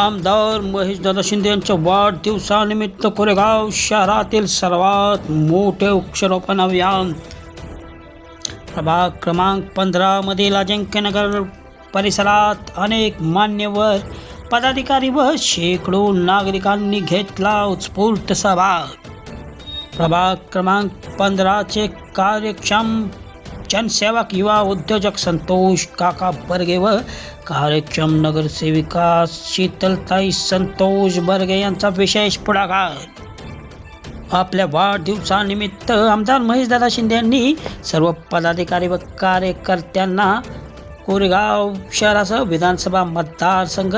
आमदार महेशदादा शिंदे यांच्या वाढदिवसानिमित्त कोरेगाव शहरातील सर्वात मोठे वृक्षारोपण अभियान. प्रभाग क्रमांक पंधरामधील अजिंक्यनगर परिसरात अनेक मान्यवर पदाधिकारी व शेकडो नागरिकांनी घेतला उत्स्फूर्त सहभाग. प्रभाग क्रमांक पंधराचे कार्यक्षम जनसेवक युवा उद्योजक संतोष काका बर्गे व कार्यक्षम नगरसेविका शीतलताई संतोष बर्गे यांचा विशेष पुढाकार. आपल्या वाढदिवसानिमित्त आमदार महेशदादा शिंदे यांनी सर्व पदाधिकारी व कार्यकर्त्यांना कोरेगाव शहरासह विधानसभा मतदारसंघ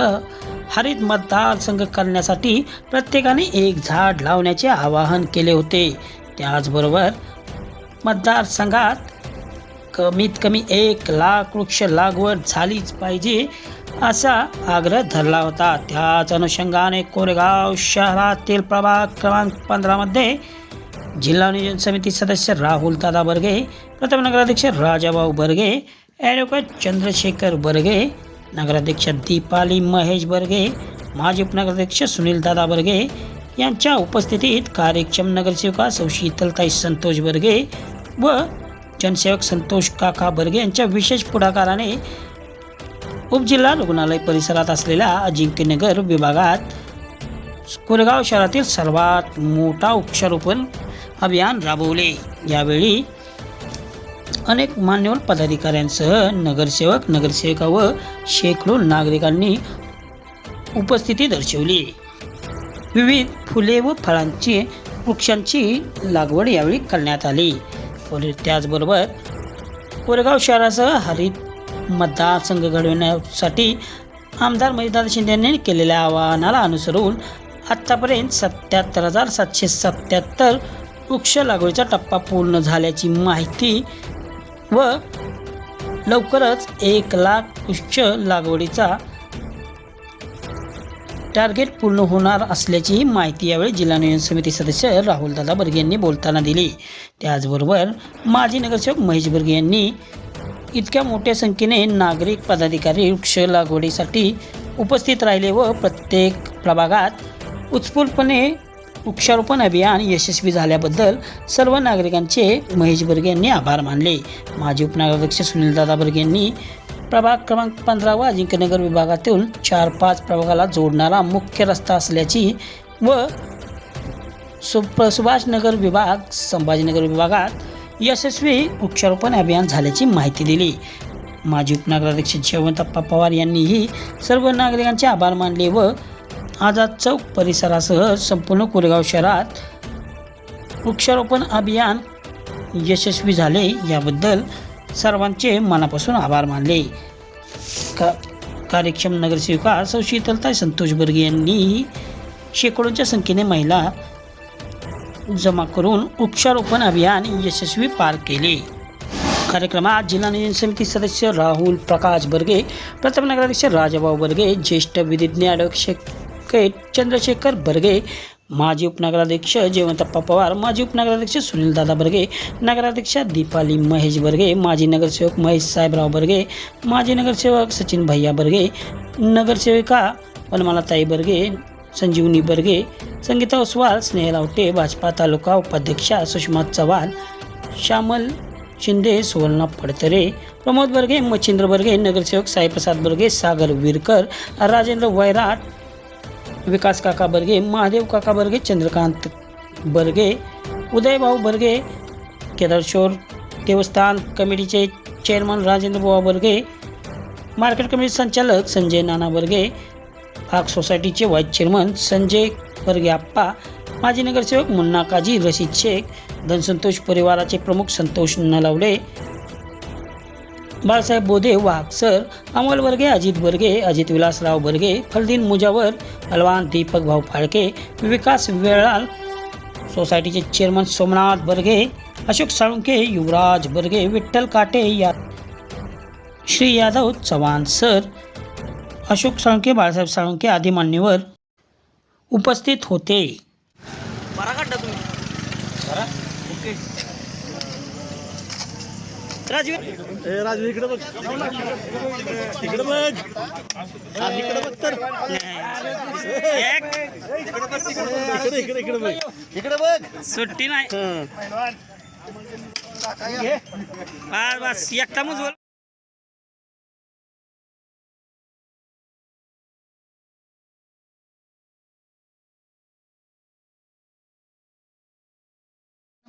हरित मतदारसंघ करण्यासाठी प्रत्येकाने एक झाड लावण्याचे आवाहन केले होते. त्याचबरोबर मतदारसंघात कमीत कमी एक लाख वृक्ष लागवड झालीच पाहिजे असा आग्रह धरला होता. त्याच अनुषंगाने कोरेगाव शहरातील प्रभाग क्रमांक पंधरामध्ये जिल्हा नियोजन समिती सदस्य राहुल दादा बर्गे प्रथम नगराध्यक्ष राजाभाऊ बर्गे ॲडव्होकेट चंद्रशेखर बर्गे नगराध्यक्ष दीपाली महेश बर्गे माजी उपनगराध्यक्ष सुनील दादा बर्गे यांच्या उपस्थितीत कार्यक्षम नगरसेविका सौ शीतलताई संतोष बर्गे व जनसेवक संतोष काका बर्गे यांच्या विशेष पुढाकाराने उपजिल्हा रुग्णालय परिसरात असलेल्या अजिंक्यनगर विभागात कोरेगाव शहरातील सर्वात मोठा वृक्षारोपण अभियान राबवले. यावेळी अनेक मान्यवर पदाधिकाऱ्यांसह नगरसेवक नगरसेविका व शेकडो नागरिकांनी उपस्थिती दर्शवली. विविध फुले व फळांची वृक्षांची लागवड यावेळी करण्यात आली. कोरे- त्याचबरोबर कोरेगाव शहरासह हरित मतदारसंघ घडविण्यासाठी आमदार महेशदादा शिंदे यांनी केलेल्या आवाहनाला अनुसरून आत्तापर्यंत सत्याहत्तर हजार सातशे सत्याहत्तर वृक्ष लागवडीचा टप्पा पूर्ण झाल्याची माहिती व लवकरच एक लाख वृक्ष लागवडीचा टार्गेट पूर्ण होणार असल्याची माहिती यावेळी जिल्हा नियोजन समिती सदस्य राहुलदादा बर्गे यांनी बोलताना दिली. त्याचबरोबर माजी नगरसेवक महेश बर्गे यांनी इतक्या मोठ्या संख्येने नागरिक पदाधिकारी वृक्ष लागवडीसाठी उपस्थित राहिले व प्रत्येक प्रभागात उत्स्फूर्तपणे वृक्षारोपण अभियान यशस्वी झाल्याबद्दल सर्व नागरिकांचे महेश बर्गे यांनी आभार मानले. माजी उपनगराध्यक्ष सुनीलदादा बर्गे यांनी प्रभाग क्रमांक पंधरा व अजिंक्यनगर विभागातून चार पाच प्रभागाला जोडणारा मुख्य रस्ता असल्याची व सुप सुभाषनगर विभाग संभाजीनगर विभागात यशस्वी वृक्षारोपण अभियान झाल्याची माहिती दिली. माजी उपनगराध्यक्ष जयवंतप्पा पवार यांनीही सर्व नागरिकांचे आभार मानले व आझाद चौक परिसरासह संपूर्ण कोरेगाव शहरात वृक्षारोपण अभियान यशस्वी झाले याबद्दल सर्वांचे मनापासून आभार मानले. का कार्यक्षम नगरसेविका सौ शीतलताई संतोष बर्गे यांनी शेकडोंच्या संख्येने महिला जमा करून वृक्षारोपण अभियान यशस्वी पार केले. कार्यक्रमात जिल्हा नियोजन समिती सदस्य राहुल प्रकाश बर्गे प्रथम नगराध्यक्ष राजाभाऊ बर्गे ज्येष्ठ विधिज्ञ ॲडव्होकेट चंद्रशेखर बर्गे माजी उपनगराध्यक्ष जयवंतप्पा पवार माजी उपनगराध्यक्ष सुनीलदादा बर्गे नगराध्यक्ष दीपाली महेश बर्गे माजी नगरसेवक महेश साहेबराव बर्गे माजी नगरसेवक सचिन भैया बर्गे नगरसेविका वनमालाताई बर्गे संजीवनी बर्गे संगीता ओसवाल स्नेहल आवटे भाजपा तालुका उपाध्यक्षा सुषमा चव्हाण श्यामल शिंदे सुवर्णा पडतरे प्रमोद बर्गे मच्छिंद्र बर्गे नगरसेवक साईप्रसाद बर्गे सागर विरकर राजेंद्र वैराट विकास काका बर्गे महादेव काका बर्गे चंद्रकांत बर्गे उदयभाऊ बर्गे केदारशोर देवस्थान कमिटीचे चेअरमन राजेंद्र बुवा बर्गे मार्केट कमिटी संचालक संजय नाना बर्गे आग सोसायटीचे व्हाईस चेअरमन संजय बर्गे आप्पा माजी नगरसेवक मुन्ना काजी रशीद शेख धनसंतोष परिवाराचे प्रमुख संतोष नलावडे बाळासाहेब बोधे वाघ सर अमोल बर्गे अजित बर्गे अजित विलासराव बर्गे फलदीन मुजावर अलवान दीपक भाऊ फाळके विकास वेळाल सोसायटीचे चेअरमन सोमनाथ बर्गे अशोक साळुंके युवराज बर्गे विठ्ठल काटे या श्री यादव चव्हाण सर अशोक साळुंके बाळासाहेब साळुंके आदी मान्यवर उपस्थित होते. बरा काढता तुम्ही. बरा? ओके.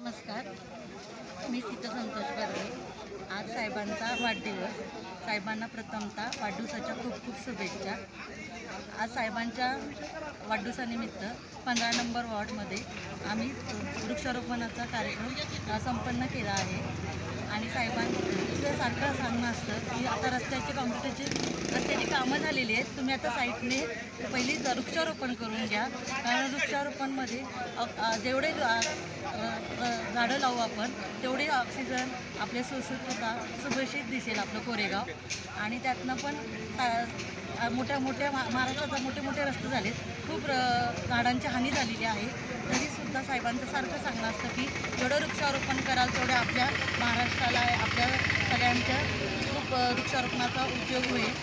नमस्कार. मी सीता संतोष बर्वे. आज साहेबांचा वाढदिवस. साहेबांना प्रथमतः वाढदिवसाच्या खूप खूप शुभेच्छा. आज साहेबांच्या वाढदिवसानिमित्त पंधरा नंबर वॉर्डमध्ये आम्ही वृक्षारोपणाचा कार्यक्रम संपन्न केला आहे. आणि साहेबांचं सारखं सांगणं असतं की आता रस्त्याची कॉम्प्युटरची रस्त्याची कामं झालेली आहेत. तुम्ही आता साईटने पहिली वृक्षारोपण करून घ्या. कारण वृक्षारोपणमध्ये जेवढे झाडं लावू आपण तेवढे ऑक्सिजन आपल्या सुसुता सुरक्षित दिसेल आपलं कोरेगाव. आणि त्यातनं पण मोठ्या मोठ्या मा महाराष्ट्रात मोठे मोठे रस्ते झालेत. खूप झाडांची हानी झालेली आहे. तरी सुद्धा साहेबांचं सारखं सांगणं असतं की जेवढं वृक्षारोपण कराल तेवढं आपल्या महाराष्ट्राला आपल्या सगळ्यांच्या खूप वृक्षारोपणाचा उपयोग होईल.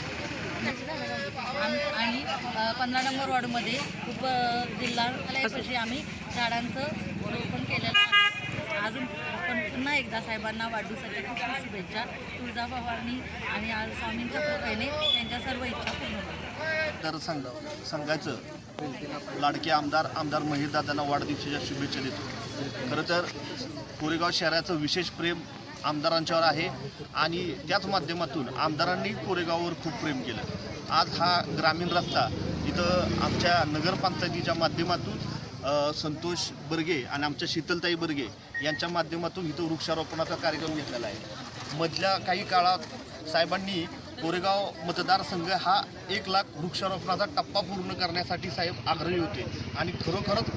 आणि पंधरा नंबर वॉर्डमध्ये उप जिल्हालयापाशी आम्ही झाडांचं रोपण केलेलं आहे अजून पण पुन्हा एकदा साहेबांना वाढदिवसाच्या खूप खूप शुभेच्छा. तुळजाभवानी आणि आज स्वामींच्या कृपेने त्यांच्या सर्व इच्छा पूर्ण तर सांगा सांगायचं लाडके आमदार आमदार महिरदादांना वाढदिवसाच्या शुभेच्छा देतो. खरं तर कोरेगाव शहराचं विशेष प्रेम आमदारांच्यावर आहे आणि त्याच माध्यमातून आमदारांनी कोरेगाववर खूप प्रेम केलं. आज हा ग्रामीण रस्ता इथं आमच्या नगरपंचायतीच्या माध्यमातून संतोष बर्गे आणि आमच्या शीतलताई बर्गे यांच्या माध्यमातून इथं वृक्षारोपणाचा कार्यक्रम घेतलेला आहे. मधल्या काही काळात साहेबांनी कोरेगाव मतदारसंघ हा एक लाख वृक्षारोपणाचा टप्पा पूर्ण करण्यासाठी साहेब आग्रही होते. आणि खरोखरच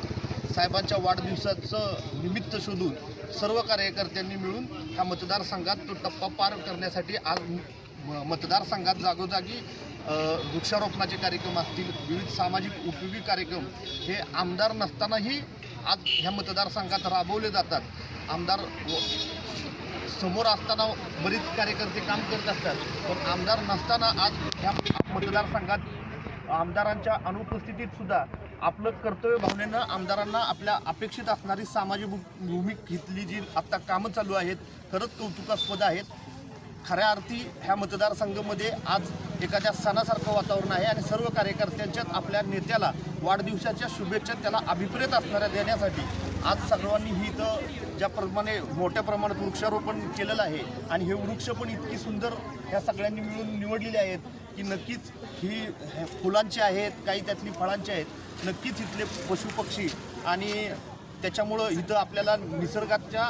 साहेबांच्या वाढदिवसाचं निमित्त शोधून सर्व कार्यकर्त्यांनी मिळून ह्या मतदारसंघात तो टप्पा पार करण्यासाठी आज म- मतदारसंघात जागोजागी वृक्षारोपणाचे कार्यक्रम असतील विविध सामाजिक उपयोगी कार्यक्रम हे आमदार नसतानाही आज ह्या मतदारसंघात राबवले जातात. आमदार व- समोर असताना बरीच कार्यकर्ते काम करत असतात. पण आमदार नसताना आज ह्या मतदारसंघात आमदारांच्या अनुपस्थितीत सुद्धा आपलं कर्तव्य भावनेनं आमदारांना आपल्या अपेक्षित असणारी सामाजिक भू- भूमिक घेतली जी आत्ता कामं चालू आहेत खरंच कौतुकास्पद आहेत. खऱ्या अर्थी ह्या मतदारसंघामध्ये आज एखाद्या सणासारखं वातावरण आहे आणि सर्व कार्यकर्त्यांच्या आपल्या नेत्याला वाढदिवसाच्या शुभेच्छा त्याला अभिप्रेत असणाऱ्या देण्यासाठी आज सर्वांनी ही इथं ज्याप्रमाणे मोठ्या प्रमाणात वृक्षारोपण केलेलं आहे आणि हे वृक्ष पण इतकी सुंदर ह्या सगळ्यांनी मिळून निवडलेले आहेत की नक्कीच ही फुलांचे फुलांची आहेत काही त्यातली फळांची आहेत नक्कीच इथले पशुपक्षी आणि त्याच्यामुळं इथं आपल्याला निसर्गाच्या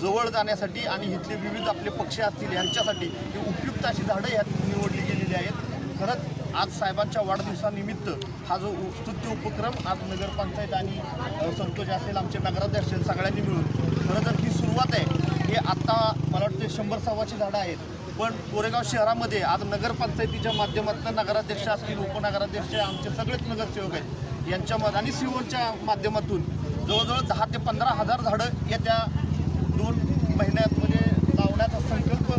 जवळ जाण्यासाठी आणि इथले विविध आपले पक्षी असतील यांच्यासाठी ही उपयुक्त अशी झाडं ह्यात निवडली गेलेली आहेत. खरंच आज साहेबांच्या वाढदिवसानिमित्त हा जो स्तुत्य उपक्रम आज नगरपंचायत आणि संतोष असेल आमचे नगराध्यक्ष असेल सगळ्यांनी मिळून. खरं तर ही सुरुवात आहे. हे आत्ता मला वाटते शंभर सव्वाची झाडं आहेत. पण कोरेगाव शहरामध्ये आज नगरपंचायतीच्या माध्यमातून नगराध्यक्ष असतील उपनगराध्यक्ष आमचे सगळेच नगरसेवक आहेत. यांच्यामध्ये आणि सिओच्या माध्यमातून जवळजवळ दहा ते पंधरा हजार झाडं येत्या दोन महिन्यात म्हणजे लावण्याचा संकल्प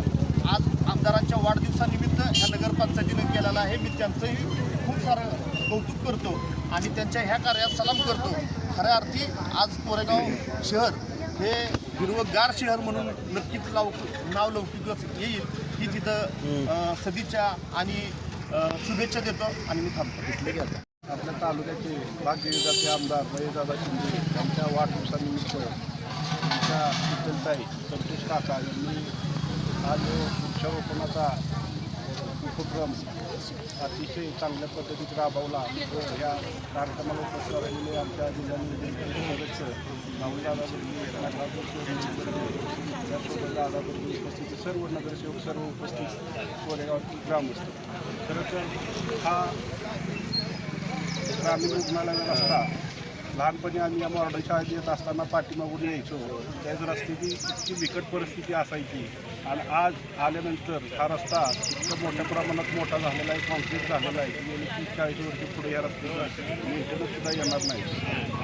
आज आमदारांच्या वाढदिवसानिमित्त ह्या नगरपंचायतीनं केलेला आहे. मी त्यांचंही खूप सारं कौतुक करतो आणि त्यांच्या ह्या कार्यात सलाम करतो. खऱ्या अर्थी आज कोरेगाव शहर हे हिरवगार शहर म्हणून नक्कीच लाव नाव लौकिकच येईल. ही तिथं सदिच्छा आणि शुभेच्छा देतो आणि मी थांबतो. आपल्या तालुक्याचे भाग्यविधाते आमदार महेशदादा शिंदे यांच्या वाढदिवसानिमित्त आमच्या शीतलताई संतोष काका यांनी हा जो वृक्षारोपणाचा उपक्रम अतिशय चांगल्या पद्धतीत राबवला. व या कार्यक्रमाला उपस्थित राहिलेले आमच्या जिल्हा नियोजन सदस्य राहुलदादा उपस्थित सर्व नगरसेवक सर्व उपस्थित कोरेगाव ग्रामस्थ खरं तर हा ग्रामीण रुग्णालयाला असता लहानपणी आम्ही या मॉर्डन शाळेत येत असताना पाठीमागून यायचो. त्याच रस्त्याची इतकी बिकट परिस्थिती असायची. आणि आज आल्यानंतर हा रस्ता इतकं मोठ्या प्रमाणात मोठा झालेला आहे कॉन्क्रीट झालेला आहे की गेली तीस चाळीस वर्षी पुढे या रस्त्याचा मेंटेनन्ससुद्धा येणार नाही.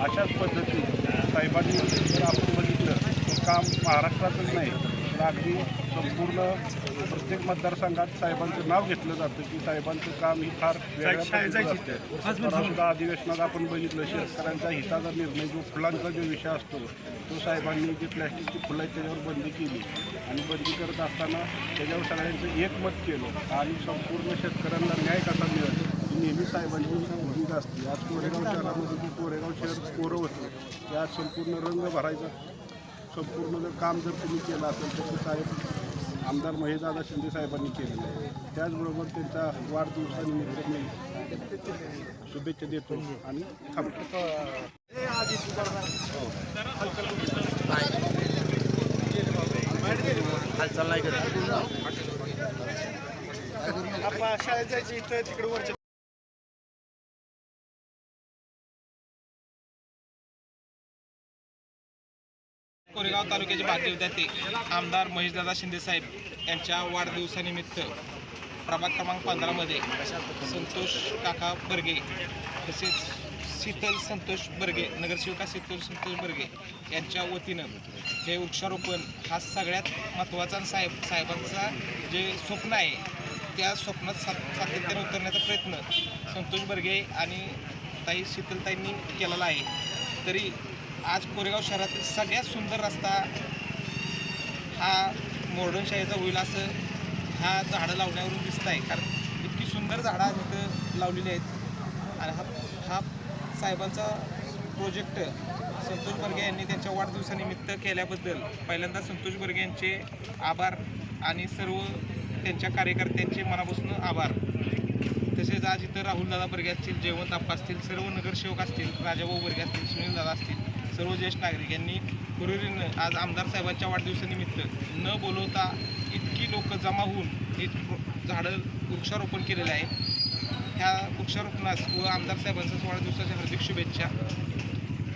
अशाच पद्धतीत साहेबांनी जर आपण बघितलं तर काम महाराष्ट्रातच नाही तर अगदी संपूर्ण प्रत्येक मतदारसंघात साहेबांचं नाव घेतलं जातं की साहेबांचं काम ही फार. सुद्धा अधिवेशनात आपण बघितलं शेतकऱ्यांचा हिताचा निर्णय जो फुलांचा जो विषय असतो तो साहेबांनी जे प्लॅस्टिकची फुलं आहेत त्याच्यावर बंदी केली. आणि बंदी करत असताना त्याच्यावर सगळ्यांचं एकमत केलं. आणि संपूर्ण शेतकऱ्यांना न्याय कसा मिळेल नेहमी साहेबांची भूमिका असते. आज कोरेगाव शहरामध्ये जे कोरेगाव शहर कोरं होतं ते आज संपूर्ण रंग भरायचा. संपूर्ण जर काम जर तुम्ही केलं असेल तर ते साहेब आमदार महेशदादा शिंदे साहेबांनी केलेलं आहे. त्याचबरोबर त्यांचा वाढदिवसानिमित्त मी शुभेच्छा देतो आणि थांबतो. शाळेत जायचं इथं तिकडे वरच्या कोरेगाव तालुक्याचे बाकी विद्यार्थी आमदार महेशदादा शिंदेसाहेब यांच्या वाढदिवसानिमित्त प्रभाग क्रमांक पंधरामध्ये संतोष काका बर्गे तसेच शीतल संतोष बर्गे नगरसेविका शीतल संतोष बर्गे यांच्या वतीनं हे वृक्षारोपण हा सगळ्यात महत्त्वाचा साहेब साहेबांचा जे स्वप्न आहे त्या स्वप्नात सात सातत्याने उतरण्याचा प्रयत्न संतोष बर्गे आणि ताई शीतलताईंनी केलेला आहे. तरी आज कोरेगाव शहरातील सगळ्यात सुंदर रस्ता हा मोर्डन शाहीचा होईल असं हा झाडं लावण्यावरून दिसत आहे कारण इतकी सुंदर झाडं तिथं लावलेली आहेत. आणि हा हा साहेबांचा प्रोजेक्ट संतोष बर्गे यांनी त्यांच्या वाढदिवसानिमित्त केल्याबद्दल पहिल्यांदा संतोष बर्गे यांचे आभार आणि सर्व त्यांच्या कार्यकर्त्यांचे मनापासून आभार. तसेच आज इथं राहुलदादा बर्गे असतील जयवंत आप्पा असतील सर्व नगरसेवक असतील राजाभाऊ बर्गे असतील सुनीलदादा असतील सर्व ज्येष्ठ नागरिक यांनी हुरुरीनं आज आमदार साहेबांच्या वाढदिवसानिमित्त न बोलवता इतकी लोक जमा होऊन हे झाडं वृक्षारोपण केलेलं आहे. ह्या वृक्षारोपणास व आमदार साहेबांच्या वाढदिवसाच्या हार्दिक शुभेच्छा.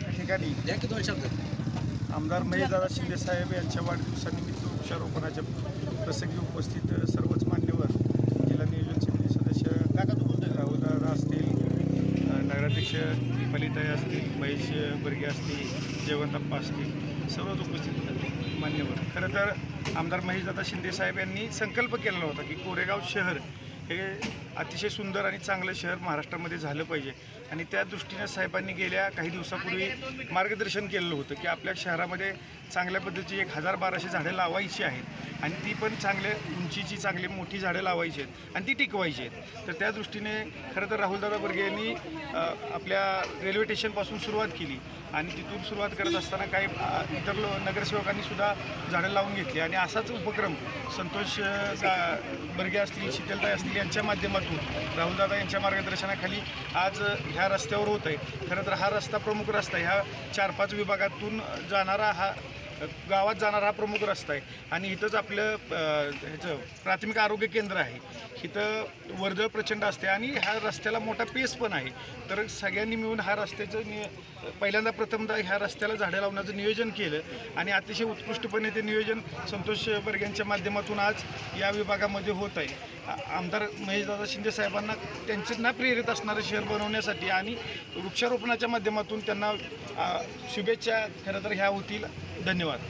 या ठिकाणी आमदार महेशदादा शिंदे साहेब यांच्या वाढदिवसानिमित्त वृक्षारोपणाच्या प्रसंगी उपस्थित सर्वच मान्यवर जिल्हा नियोजन समिती सदस्य राहुलदादा असतील नगराध्यक्ष दीपालीताई असतील महेश बर्गे असतील जयवंतप्पा असतील सर्वच उपस्थित मान्यवर खरं तर आमदार महेशदादा शिंदे साहेब यांनी संकल्प केलेला होता की कोरेगाव शहर हे अतिशय सुंदर आणि चांगलं शहर महाराष्ट्रामध्ये झालं पाहिजे. आणि त्या दृष्टीने साहेबांनी गेल्या काही दिवसापूर्वी मार्गदर्शन केलेलं होतं की आपल्या शहरामध्ये चांगल्या पद्धतीची एक हजार बाराशे झाडं लावायची आहेत. आणि ती पण चांगल्या उंचीची चांगली मोठी झाडं लावायची आहेत आणि ती टिकवायची आहेत. तर त्या दृष्टीने खरं तर राहुलदादा बर्गे यांनी आपल्या रेल्वे स्टेशनपासून सुरुवात केली. आणि तिथून सुरुवात करत असताना काही इतर लो नगरसेवकांनी सुद्धा झाडं लावून घेतली. आणि असाच उपक्रम संतोष बर्गे असतील शीतलताई असतील यांच्या माध्यमातून राहुलदादा यांच्या मार्गदर्शनाखाली आज ह्या रस्त्यावर होत आहे. खरं तर हा रस्ता प्रमुख रस्ता आहे. ह्या चार पाच विभागातून जाणारा हा गावात जाणारा हा प्रमुख रस्ता आहे. आणि इथंच आपलं ह्याचं प्राथमिक आरोग्य केंद्र आहे. इथं वर्दळ प्रचंड असते आणि ह्या रस्त्याला मोठा पेस पण आहे. तर सगळ्यांनी मिळून हा रस्त्याचं निय पहिल्यांदा प्रथमदा ह्या रस्त्याला झाडं लावण्याचं नियोजन केलं. आणि अतिशय उत्कृष्टपणे ते नियोजन संतोष बर्ग्यांच्या माध्यमातून आज या विभागामध्ये होत आहे. आमदार महेशदादा शिंदे साहेबांना त्यांच्यांना प्रेरित असणारं शहर बनवण्यासाठी आणि वृक्षारोपणाच्या माध्यमातून त्यांना शुभेच्छा खरं तर ह्या होतील. धन्यवाद.